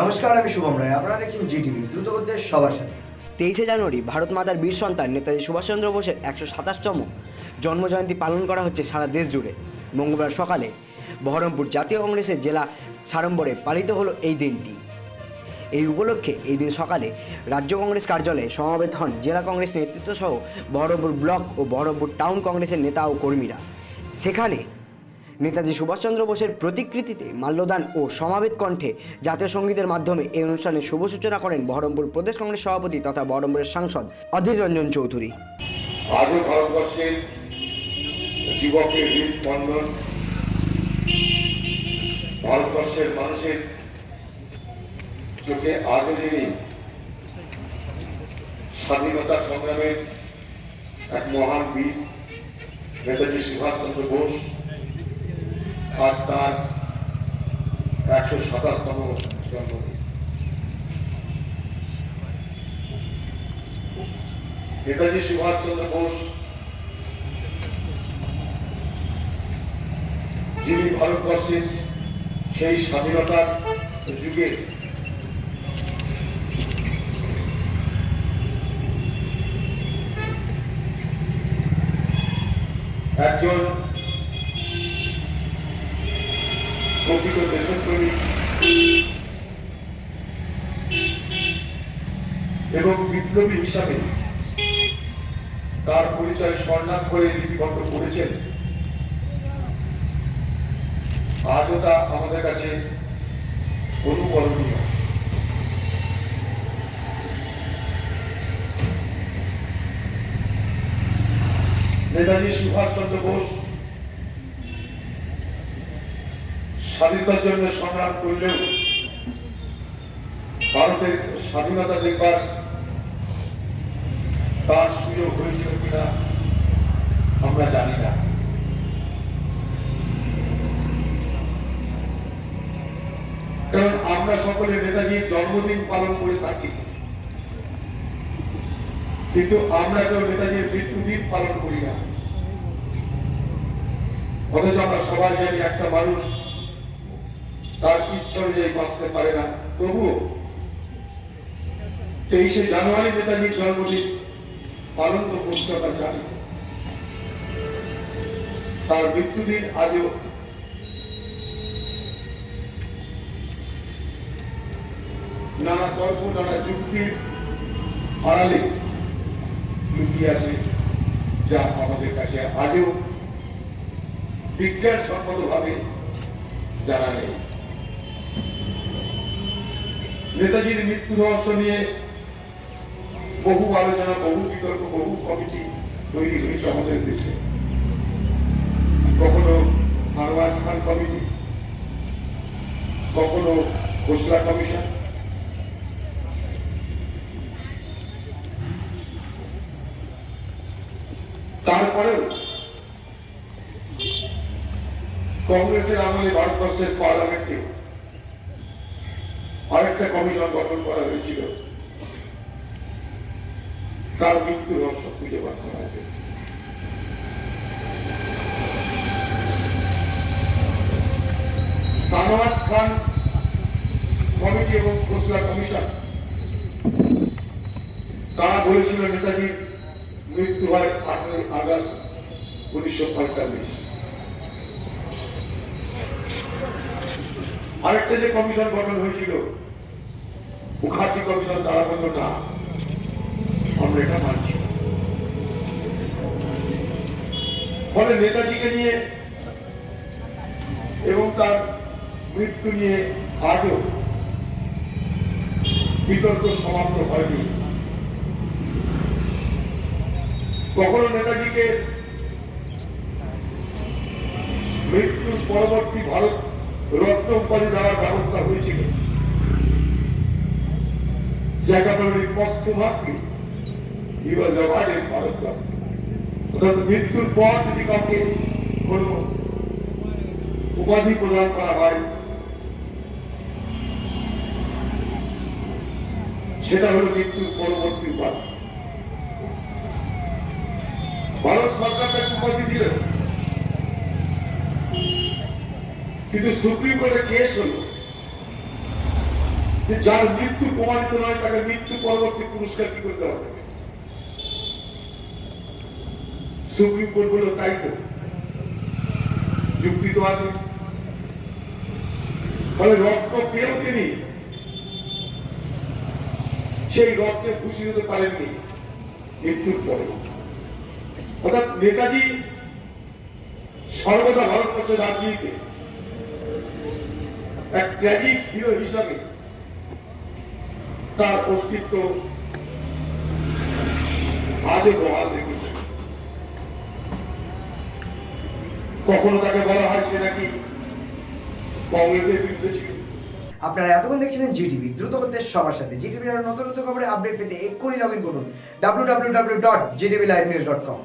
নমস্কার, আমি শুভম রায়। আপনারা দেখছেন জিটিভি দ্রুত করতে সবার সাথে। তেইশে জানুয়ারি, ভারত মাতার বীর সন্তান নেতাজি সুভাষচন্দ্র বোসের একশো সাতাশতম জন্মজয়ন্তী পালন করা হচ্ছে সারা দেশ জুড়ে। মঙ্গলবার সকালে বহরমপুর জাতীয় কংগ্রেসের জেলা সাড়ম্বরে পালিত হলো এই দিনটি। এই উপলক্ষে এই দিন সকালে রাজ্য কংগ্রেস কার্যালয়ে সমাবেত হন জেলা কংগ্রেস নেতৃত্ব সহ বহরমপুর ব্লক ও বহরমপুর টাউন কংগ্রেসের নেতা ও কর্মীরা। সেখানে নেতাজি সুভাষচন্দ্র বোসের প্রতিকৃতিতে মাল্যদান ও সমাবেত কণ্ঠে জাতীয় সঙ্গীতের মাধ্যমে এই অনুষ্ঠানের শুভ সূচনা করেন বহরমপুর প্রদেশ কংগ্রেস সভাপতি তথা বহরমপুরের সাংসদ অধীর রঞ্জন চৌধুরী। স্বাধীনতা সংগ্রামের এক মহান বীর নেতাজি সুভাষচন্দ্র বোস। আজ তার একশো সাতাশতম জন্মদিন। নেতাজি সুভাষচন্দ্র বোস যিনি ভারতবর্ষের সেই স্বাধীনতার যুগে একজন প্রকৃত দেশপ্রেমী এবং বিপ্লবী হিসাবে তার পরিচয় স্বর্ণাক করে লিপিবদ্ধ করেছেন। আজও তা আমাদের কাছে অনুকরণীয়। নেতাজি সুভাষচন্দ্র বোস স্বাধীনতার জন্য সংগ্রাম করলেও ভারতের স্বাধীনতা দেখবার তার সুযোগ হয়েছিল কিনা আমরা জানি না। কারণ আমরা সকলে নেতাজির জন্মদিন পালন করে থাকি। কিন্তু আমরা কেউ নেতাজির মৃত্যুদিন পালন করি না। অথচ আমরা সবাই জানি একটা মানুষ তার ইচ্ছা অনুযায়ী বাঁচতে পারে না। তবুও তেইশে জানুয়ারি নেতাজির জন্মদিন পালন তো আমরা জানি। তার মৃত্যুদিন আজও নানা তর্ক, নানা যুক্তির আড়ালে লুকিয়ে আছে যা আমাদের কাছে আজও বিজ্ঞান সম্মতভাবে জানা নেই। নেতাজির মৃত্যু রহস্য নিয়ে বহু আলোচনা, বহু বিতর্ক, বহু কমিটি তৈরি হয়েছে আমাদের দেশে। কখনো আনোয়ার খান কমিটি, কখনো খোসলা কমিশন। তারপরেও কংগ্রেসের আমলে ভারতবর্ষের পার্লামেন্টে আরেকটা কমিশন গঠন করা হয়েছিল। তার মৃত্যু রহস্য খুঁজে বার করা হবে সানোয়ার খান কমিটি এবং খোসলা কমিশন, তারা বলেছিল নেতাজির মৃত্যু হয় আঠারোই আগস্ট উনিশশো পঁয়তাল্লিশ। আরেকটা যে কমিশন গঠন হয়েছিল মুখার্জি কমিশন, তারা বলল, না, আমরা এটা মানছি ফলে নেতাজিকে নিয়ে এবং তার মৃত্যু নিয়ে আজও বিতর্ক সমাপ্ত হয়নি। কখনো নেতাজিকে মৃত্যুর পরবর্তী ভারত রত্ন উপাধি দেওয়ার ব্যবস্থা হয়েছিল মৃত্যুর পর যদি কাউকে কোন উপাধি প্রদান করা হয়, সেটা হলো মৃত্যুর পরবর্তী উপাধি। ভারত সরকার তাকে উপাধি দিল। কিন্তু সুপ্রিম কোর্টে কেস হলো যার মৃত্যু প্রমাণিত নয়, তাকে মৃত্যু পরবর্তী পুরস্কার কি করতে হবে সুপ্রিম কোর্ট বলল, তাই তো। যুক্তি তো আছে। ফলে রত্ন পেয়েও তিনি সেই রত্নে খুশি হতে পারেননি মৃত্যুর পরে। অর্থাৎ নেতাজি সর্বদা ভারতবর্ষের রাজনীতিতে এক ট্র্যাজিক হিরো হিসাবে তার অস্তিত্ব আজও বহাল রেখেছে। কখনো তাকে বলা হয় সে নাকি কংগ্রেসের বিরুদ্ধে ছিল? আপনারা এতক্ষণ দেখছিলেন জিটিভি দ্রুত করতে সবার সাথে। জিটিভির আরও নতুন নতুন খবরে আপডেট পেতে এক্ষুনি লগ ইন করুন। W W W dot GTV live news dot com